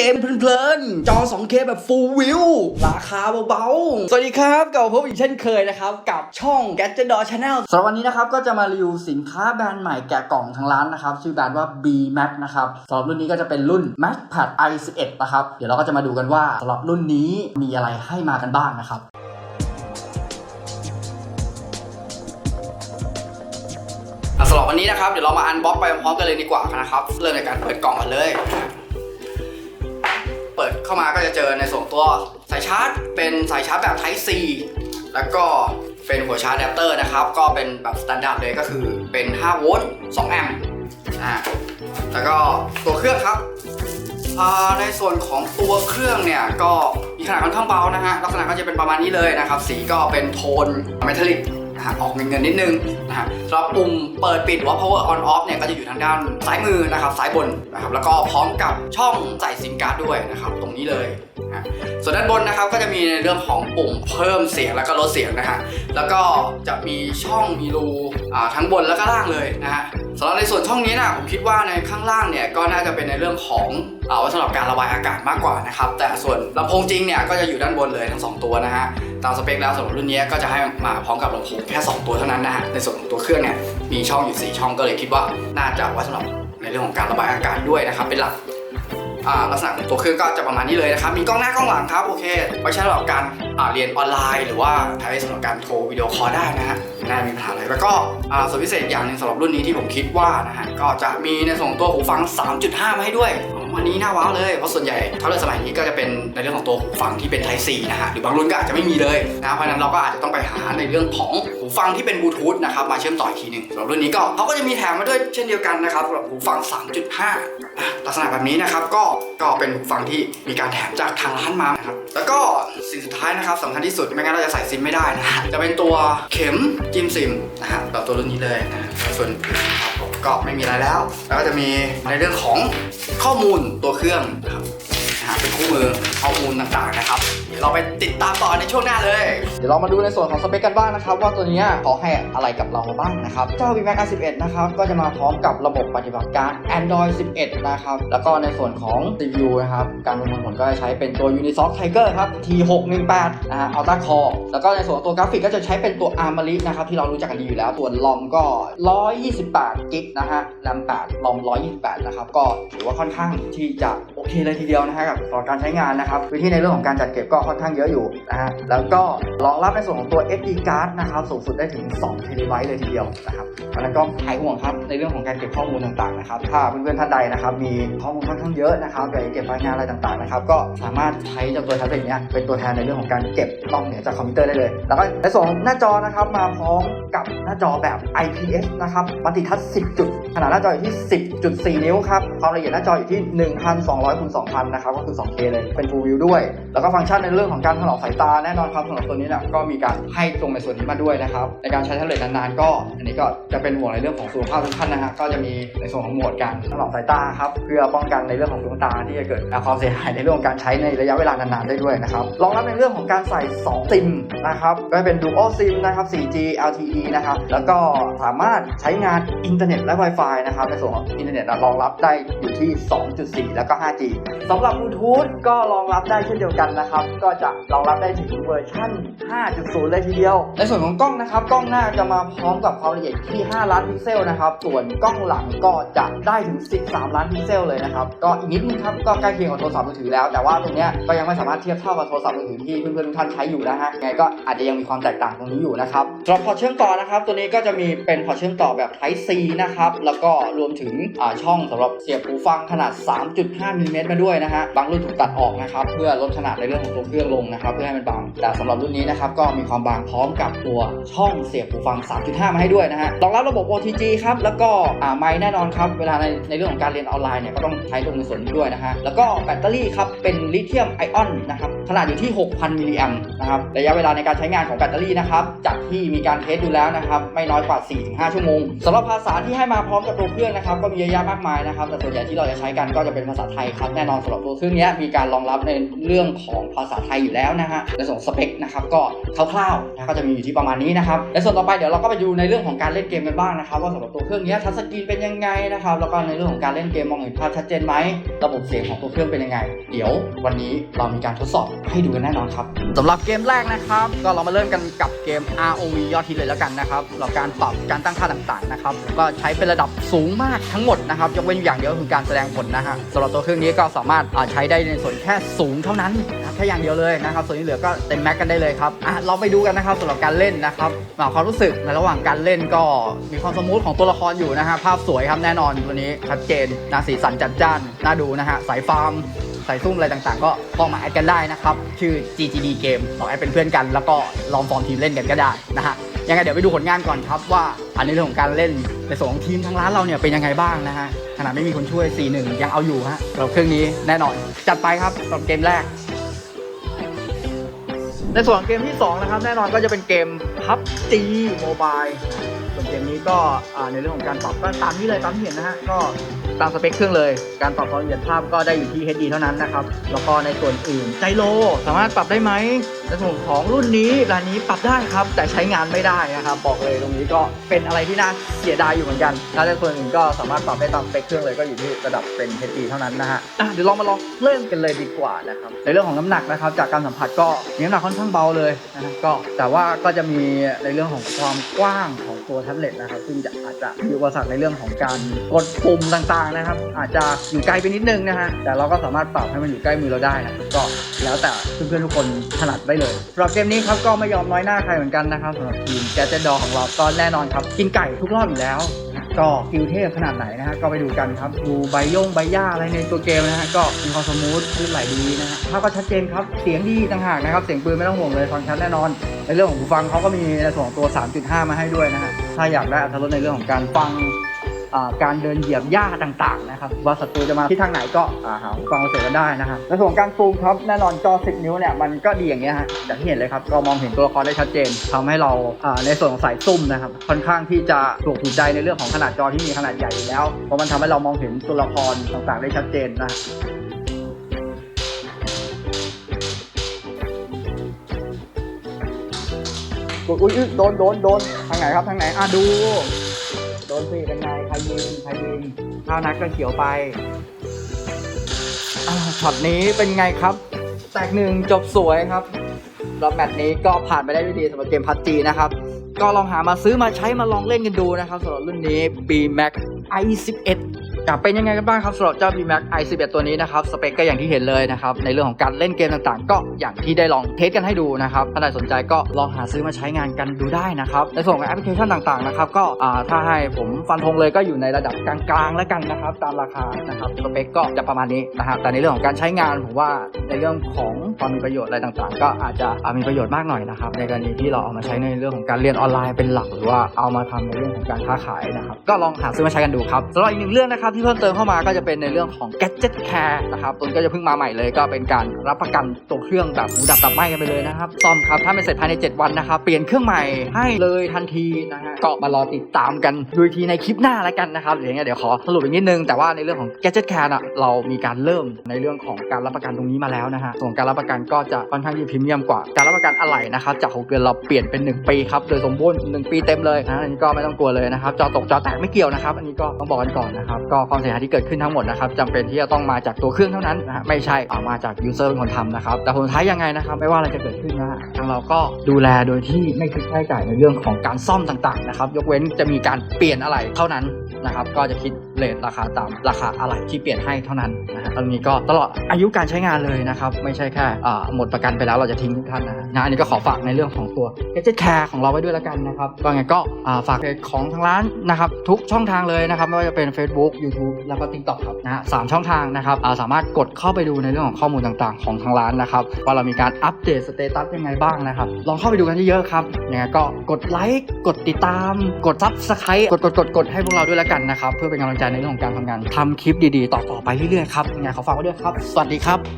เกมเพลินๆ จอ 2K แบบ Full View ราคาเบาๆ สวัสดีครับกลับมาพบอีกเช่นเคยนะครับ กับช่อง Gadget Door Channel สำหรับวันนี้นะครับ ก็จะมารีวิวสินค้าแบรนด์ใหม่แกะกล่องทางร้านนะครับ ชื่อแบรนด์ว่า B Max นะครับสำหรับรุ่นนี้ก็จะเป็นรุ่น Max Pad i11 นะครับ เดี๋ยวเราก็จะมาดูกันว่าสำหรับรุ่นนี้มีอะไรให้มากันบ้างนะครับสำหรับวันนี้นะครับเดี๋ยวเรามาอันบ็อกไปพร้อมกันเลยดีกว่านะครับเริ่มในการเปิดกล่องกันเลย เปิดเข้ามาก็จะเจอในส่วนตัวสายชาร์จ เป็นสายชาร์จแบบ Type C แล้วก็เป็นหัวชาร์จอะแดปเตอร์นะครับ ก็เป็นแบบสแตนดาร์ดเลยก็คือเป็น 5 โวลต์2แอมป์อ่าแล้วก็ตัวเครื่องครับในส่วนของตัวเครื่องเนี่ยก็มีขนาดค่อนข้างเบานะฮะลักษณะก็จะเป็นประมาณนี้เลยนะครับ สีก็เป็นโทนเมทัลลิก นะฮะออกเงินๆนิดนึงนะฮะสำหรับปุ่มเปิดปิดหรือว่า power on off เนี่ยก็จะอยู่ทางด้านซ้ายมือนะครับซ้ายบนนะครับแล้วก็พร้อมกับช่องใส่ซิมการ์ดด้วยนะครับตรงนี้เลย ส่วนด้านบนนะครับก็จะมีในเรื่องของปุ่มเพิ่มเสียงแล้วก็ลดเสียงนะฮะแล้วก็จะมีช่องมีรูทั้งบนแล้วก็ล่างเลยนะฮะสำหรับในส่วนช่องนี้นะผมคิดว่าในข้างล่างเนี่ยก็น่าจะเป็นในเรื่องของเอาไว้สำหรับการระบายอากาศมากกว่านะครับแต่ส่วนลำโพงจริงเนี่ยก็จะอยู่ด้านบนเลยทั้งสองตัวนะฮะตามสเปคแล้วสำหรับรุ่นนี้ก็จะให้มาพร้อมกับลำโพงแค่ 2 ตัวเท่านั้นนะฮะในส่วนของตัวเครื่องเนี่ยมีช่องอยู่ 4 ช่องก็เลยคิดว่าน่าจะไว้สำหรับในเรื่องของการระบายอากาศด้วยนะครับเป็นหลัก ลักษณะของตัวเครื่องก็จะประมาณนี้เลยนะครับ มีกล้องหน้ากล้องหลังครับ โอเค ไว้ใช้สำหรับการเรียนออนไลน์ หรือว่าใช้สำหรับการโทรวิดีโอคอลได้นะฮะไม่น่ามีปัญหาอะไร แล้วก็ส่วนพิเศษอย่างหนึ่งสำหรับรุ่นนี้ที่ผมคิดว่านะฮะ ก็จะมีในส่วนของตัวหูฟัง 3.5 มาให้ด้วย วันนี้น่าว้าวเลยเพราะส่วนใหญ่ถ้าเรื่องสมัยนี้ก็จะเป็นในเรื่องของตัวหูฟังที่เป็น Type C นะฮะหรือบางรุ่นก็อาจจะไม่มีเลยนะเพราะนั้นเราก็อาจจะต้องไปหาในเรื่องของหูฟังที่เป็นบลูทูธนะครับมาเชื่อมต่ออีกทีหนึ่งสำหรับรุ่นนี้ก็เขาก็จะมีแถมมาด้วยเช่นเดียวกันนะครับสำหรับหูฟัง 3.5อะลักษณะแบบนี้นะครับก็ก็เป็นหูฟังที่มีการแถมจากทางร้านมานะครับแล้วก็สิ่งสุดท้ายนะครับสำคัญที่สุดไม่งั้นเราจะใส่ซิมไม่ได้นะจะเป็นตัวเข็มจิ้มซิมนะฮะแบบตัวรุ่นนี้เลยนะฮะส่วนครับผม ก็ไม่มีอะไรแล้ว แล้วก็จะมีในเรื่องของข้อมูลตัวเครื่องนะครับเป็นคู่มือข้อมูลต่างๆนะครับ ดี๋ยวเราไปติดตามต่อในช่วงหน้าเลย เดี๋ยวเรามาดูในส่วนของสเปคกันบ้างนะครับ ว่าตัวนี้เขาให้อะไรกับเราบ้างนะครับ เจ้า VMAX R11 นะครับ ก็จะมาพร้อมกับระบบปฏิบัติการ Android 11 นะครับ แล้วก็ในส่วนของ CPU นะครับ การประมวลผลก็จะใช้เป็นตัว Unisoc Tiger ครับ T618 นะฮะ Ultra Core แล้วก็ในส่วนของตัวกราฟิกก็จะใช้เป็นตัว Armory นะครับที่เรารู้จักกันดีอยู่แล้ว ส่วน ROM ก็ 128กิกนะฮะ RAM 8 ROM 128 นะครับ ก็ถือว่าค่อนข้างที่จะโอเคเลยทีเดียวนะฮะกับต่อการใช้งานนะครับวิธีในเรื่องของการจัดเก็บก็ค่อนข้างเยอะอยู่นะฮะแล้วก็รองรับในส่วนของตัว SD card นะครับสูงสุดได้ถึง2 t b เลยทีเดียวนะครับเพราะฉะนั้นก็หายห่วงครับในเรื่องของการเก็บข้อมูลต่างๆนะครับถ้าเพื่อนๆท่านใดนะครับมีข้อมูลค่อนข้างเยอะนะครับอยากจะเก็บรายงานอะไรต่างๆนะครับก็สามารถใช้เจ้าตัวแท็บเล็ตเนี้ยเป็นตัวแทนในเรื่องของการเก็บนอกเหนือจากคอมพิวเตอร์ได้เลย แล้วก็ในส่วนของหน้าจอนะครับมาพร้อมกับหน้าจอแบบ IPS นะครับมัลติทัช10จุดขนาดหน้าจออยู่ที่ 10.4 นิ้วครับ ความละเอียดหน้าจออยู่ที่ 1,200คูณ2,000 นะครับ ก็คือ 2K เลย เป็น Full View ด้วย แล้วก็ฟังก์ชันในเรื่องของการถนอมสายตา แน่นอนครับสำหรับตัวนี้เนี่ยก็มีการให้ตรงในส่วนนี้มาด้วยนะครับ ในการใช้แท็บเล็ตนานๆ ก็ อันนี้ก็จะเป็นห่วงในเรื่องของสุขภาพทุกท่านนะฮะ ก็จะมีในส่วนของโหมดการถนอมสายตาครับ เพื่อป้องกันในเรื่องของดวงตาที่จะเกิดความเสียหายในเรื่องของการใช้ในระยะเวลานานๆ ได้ด้วยนะครับ รองรับในเรื่องของการใส่ 2 ซิมนะครับ ก็เป็น Dual SIM นะครับ 4G LTE นะครับ แล้วก็สามารถใช้งานอินเทอร์เน็ตและ Wi-Fi นะครับในส่วนของอินเทอร์เน็ตรองรับได้อยู่ที่ 2.4 แล้วก็ 5G สำหรับบลูทูธก็รองรับได้เช่นเดียวกันนะครับ ก็จะรองรับได้ถึงเวอร์ชัน5.0 เลยทีเดียว ในส่วนของกล้องนะครับ กล้องหน้าจะมาพร้อมกับความละเอียดที่ 5 ล้านพิกเซลนะครับ ส่วนกล้องหลังก็จะได้ถึง 13 ล้านพิกเซลเลยนะครับ ก็อีกนิดนึงครับ ก็ใกล้เคียงกับโทรศัพท์มือถือแล้ว แต่ว่าตรงเนี้ยก็ยังไม่สามารถเทียบเท่ากับโทรศัพท์มือถือที่เพื่อนๆทุกท่านใช้อยู่นะฮะไงก็อาจจะยังมีความแตกต่างตรงนี้อยู่นะครับสำหรับพอร์ตเชื่อมต่อนะครับ ตัวนี้ก็จะมีเป็นพอร์ตเชื่อมต่อแบบ Type C นะครับแล้วก็รวมถึงช่องสำหรับเสียบหูฟังขนาด 3.5มิลลิเมตรมาด้วยนะฮะบางรุ่นถูกตัดออกนะครับเพื่อลดขนาดในเรื่องของตัวเครื่องลงนะครับเพื่อให้มันบาง แต่สำหรับรุ่นนี้นะครับก็มีความบางพร้อมกับตัวช่องเสียบหูฟัง 3.5 มาให้ด้วยนะฮะรองรับระบบ OTG ครับแล้วก็ไมค์แน่นอนครับเวลาในในเรื่องของการเรียนออนไลน์เนี่ยก็ต้องใช้ตรงในส่วนนี้ด้วยนะฮะแล้วก็แบตเตอรี่ครับเป็นลิเธียมไอออนนะครับขนาดอยู่ที่ 6,000 มิลลิแอมป์นะครับระยะเวลาในการใช้งานของแบตเตอรี่นะครับจากที่มีการเทสดูแล้วนะครับไม่น้อยกว่า 4-5 ชั่วโมงสำหรับภาษาที่ให้มาพร้อร้อมกับตัวเครื่องนะครับก็มีเยอะแยะมากมายนะครับ แต่ส่วนใหญ่ที่เราจะใช้กันก็จะเป็นภาษาไทยครับแน่นอนสำหรับตัวเครื่องนี้มีการรองรับในเรื่องของภาษาไทยอยู่แล้วนะฮะในส่วนสเปคนะครับก็คร่าวๆนะก็จะมีอยู่ที่ประมาณนี้นะครับในส่วนต่อไปเดี๋ยวเราก็ไปดูในเรื่องของการเล่นเกมกันบ้างนะครับว่าสำหรับตัวเครื่องนี้ทัชสกรีนเป็นยังไงนะครับแล้วก็ในเรื่องของการเล่นเกมมองเห็นภาพชัดเจนไหมระบบเสียงของตัวเครื่องเป็นยังไง เดี๋ยววันนี้เรามีการทดสอบให้ดูกันแน่นอนครับสำหรับเกมแรกนะครับ ก็เรามาเริ่มกันกับเกม ROV ยอดฮิตเลยแล้วกันนะครับหรับการปรับการตั้งค่าต่างๆนะครับก็ใช้เป็นระดับสูงมากทั้งหมดนะครับยกเว้นอย่างเดียวคือการแสดงผลนะฮะสำหรับตัวเครื่องนี้ก็สามารถใช้ได้ในส่วนแค่สูงเท่านั้นนะครับแค่อย่างเดียวเลยนะครับส่วนที่เหลือก็เต็มแม็กกันได้เลยครับอะเราไปดูกันนะครับสำหรับการเล่นนะครับอ่าความรู้สึกในระหว่างการเล่นก็มีความสมูทของตัวละครอยู่นะฮะภาพสวยครับแน่นอนตัวนี้ชัดเจนนาสีสันจัดจ้านน่าดูนะฮะสายฟาร์มใส่ซุ่มอะไรต่างๆ ก็ลองมาแอดกันได้นะครับ ชื่อ GGD Game ลองแอดเป็นเพื่อนกัน แล้วก็ลองฟอร์มทีมเล่นกันก็ได้นะฮะ ยังไงเดี๋ยวไปดูผลงานก่อนครับว่าอันนี้เรื่องของการเล่นในส่วนของทีมทางร้านเราเนี่ยเป็นยังไงบ้างนะฮะขนาดไม่มีคนช่วย 4-1 ยังเอาอยู่ฮะสำหรับเครื่องนี้แน่นอน จัดไปครับสำหรับเกมแรก ในส่วนของเกมที่ 2 นะครับ แน่นอนก็จะเป็นเกม PUBG Mobile ส่วนเกมนี้ก็ในเรื่องของการปรับก็ตามนี้เลยตามที่เห็นนะฮะก็ตามสเปคเครื่องเลย การปรับความละเอียดภาพก็ได้อยู่ที่ HD เท่านั้นนะครับ แล้วก็ในส่วนอื่นไจโล สามารถปรับได้ไหม ในส่วนของรุ่นนี้ร้านนี้ปรับได้ครับ แต่ใช้งานไม่ได้นะครับ บอกเลยตรงนี้ก็เป็นอะไรที่น่าเสียดายอยู่เหมือนกันแล้วในส่วนอื่นก็สามารถปรับได้ตามสเปคเครื่องเลยก็อยู่ที่ระดับเป็น HD เท่านั้นนะฮะอะเดี๋ยวลองมาลองเล่นกันเลยดีกว่านะครับในเรื่องของน้ำหนักนะครับ จากการสัมผัสก็น้ำหนักค่อนข้างเบาเลยนะฮะก็แต่ว่าก็จะมีในเรื่องของความกว้างของตัวแท็บเล็ตนะครับ ซึ่งจะอาจจะมีอุปสรรคในเรื่องของการกดปุ่มต่างๆนะครับ อาจจะอยู่ไกลไปนิดนึงนะฮะแต่เราก็สามารถปรับให้มันอยู่ใกล้มือเราได้นะครับก็แล้วแต่เพื่อนๆทุกคนถนัดได้เลยสำหรับเกมนี้ครับก็ไม่ยอมน้อยหน้าใครเหมือนกันนะครับสำหรับทีมแกเจดอของเราก็แน่นอนครับ กินไก่ทุกรอบอยู่แล้ว ก็กิลเทพขนาดไหนนะฮะก็ไปดูกันครับ ดูใบย่งใบหญ้าอะไรในตัวเกมนะฮะก็มีความสมูทลื่นไหลดีนะฮะภาพก็ชัดเจนครับเสียงดีต่างหากนะครับเสียงปืนไม่ต้องห่วงเลยฟังชัดแน่นอนในเรื่องของหูฟังเขาก็มีในส่วนของตัว 3.5 มาให้ด้วยนะฮะถ้าอยากได้อรรถรสในเรื่องของการฟัง การเดินเหยียบหญ้าต่างๆนะครับว่าศัตรูจะมาที่ทางไหนก็อ่าหาหูฟังเอาเสียงกันได้นะครับในส่วนของการซูมครับแน่นอนจอ 10 นิ้วเนี่ยมันก็ดีอย่างเงี้ยฮะอย่างที่เห็นเลยครับก็มองเห็นตัวละครได้ชัดเจนทำให้เราอ่าในส่วนของสายซุ่มนะครับค่อนข้างที่จะถูกถูกใจในเรื่องของขนาดจอที่มีขนาดใหญ่อยู่แล้วเพราะมันทำให้เรามองเห็นตัวละครต่างๆ ได้ชัดเจนนะอุ้ยอุ๊ยโดนโดนโดนทางไหนครับทางไหนอะดู โดนสิเป็นไงใครยิงใครยิงข้าวนักก็เขียวไปช็อตนี้เป็นไงครับ แตกหนึ่งจบสวยครับรอบแมตช์นี้ก็ผ่านไปได้ด้วยดีสำหรับเกมพัตจีนะครับก็ลองหามาซื้อมาใช้มาลองเล่นกันดูนะครับสำหรับรุ่นนี้ B Max i11 เป็นยังไงกันบ้างครับสำหรับเจ้า B Max i11 ตัวนี้นะครับสเปคก็อย่างที่เห็นเลยนะครับในเรื่องของการเล่นเกมต่างๆ ก็อย่างที่ได้ลองเทสกันให้ดูนะครับถ้าใครสนใจก็ลองหาซื้อมาใช้งานกันดูได้นะครับในส่วนของแอปพลิเคชันต่างๆนะครับก็ถ้าให้ผมฟันธงเลยก็อยู่ในระดับกลางๆแล้วกันนะครับตามราคานะครับสเปคก็จะประมาณนี้นะครับแต่ในเรื่องของการใช้งานผมว่าในเรื่องของความมีประโยชน์อะไรต่างๆ ก็อาจจะมีประโยชน์มากหน่อยนะครับในกรณีที่เราเอามาใช้ในเรื่องของการเรียนออนไลน์เป็นหลัก หรือว่าเอามาทำในเรื่องของการค้าขายนะครับก็ลองหาซื้อมาใช้กันดูครับสำหรับอีกหนึ่งเรื่องนะครับที่เพิ่มเติมเข้ามาก็จะเป็นในเรื่องของ gadget care นะครับตัวนี้ก็จะเพิ่งมาใหม่เลย ก็เป็นการรับประกันตัวเครื่องแบบหูดับตับไหม้กันไปเลยนะครับซ่อมครับถ้าไม่เสร็จภายใน 7 วันนะครับเปลี่ยนเครื่องใหม่ให้เลยทันทีนะฮะก็มารอติดตามกันดูทีในคลิปหน้าแล้วกันนะครับเดี๋ยวยังไงเดี๋ยวขอสรุปอีกนิดนึงแต่ว่าในเรื่องของ gadget care น่ะเรามีการเริ่มในเรื่องของการรับประกันตรงนี้มาแล้วนะฮะส่วนการรับประกันก็จะค่อนข้างที่พรีเมียมกว่าการรับประกันอะไหล่นะครับจาก6เดือนเราเปลี่ยนเป็น 1 ปีครับโดยสมบูรณ์1ปีเต็มเลยนะอันนี้ก็ไม่ต้องกลัวเลยนะครับจอตกจอแตกไม่เกี่ยวนะครับอันนี้ก็ต้องบอกกันก่อนนะครับก็ความเสียหายที่เกิดขึ้นทั้งหมดนะครับจำเป็นที่จะต้องมาจากตัวเครื่องเท่านั้นนะฮะไม่ใช่เอามาจากยูเซอร์เป็นคนทำนะครับแต่ผลท้ายยังไงนะครับไม่ว่าอะไรจะเกิดขึ้นนะฮะทางเราก็ดูแลโดยที่ไม่คิดค่าใช้จ่ายในเรื่องของการซ่อมต่างๆนะครับยกเว้นจะมีการเปลี่ยนอะไรเท่านั้นนะครับก็จะคิด เลทราคาตามราคาอะไรที่เปลี่ยนให้เท่านั้นนะฮะตรงนี้ก็ตลอดอายุการใช้งานเลยนะครับ ไม่ใช่แค่หมดประกันไปแล้วเราจะทิ้งทุกท่านนะฮะนะอันนี้ก็ขอฝากในเรื่องของตัว Gadget Care ของเราไว้ด้วยแล้วกันนะครับก็ไงก็ฝากเพจของทางร้านนะครับทุกช่องทางเลยนะครับ ไม่ว่าจะเป็น Facebook YouTube แล้วก็ TikTok ครับนะสามช่องทางนะครับสามารถกดเข้าไปดูในเรื่องของข้อมูลต่างๆ ของทางร้านนะครับว่าเรามีการอัปเดตสเตตัสยังไงบ้างนะครับลองเข้าไปดูกันเยอะๆครับยังไงก็กดไลค์กดติดตาม กดซับสไครต์กดกดกดกดให้พวกเราด้วยแล้วกันนะครับเพื่อเป็นกำลังใจในเรื่องของการทำงานทำคลิปดีๆ ต่อๆไปเรื่อยๆครับยังไงขอฝากไว้ด้วยครับ สวัสดีครับ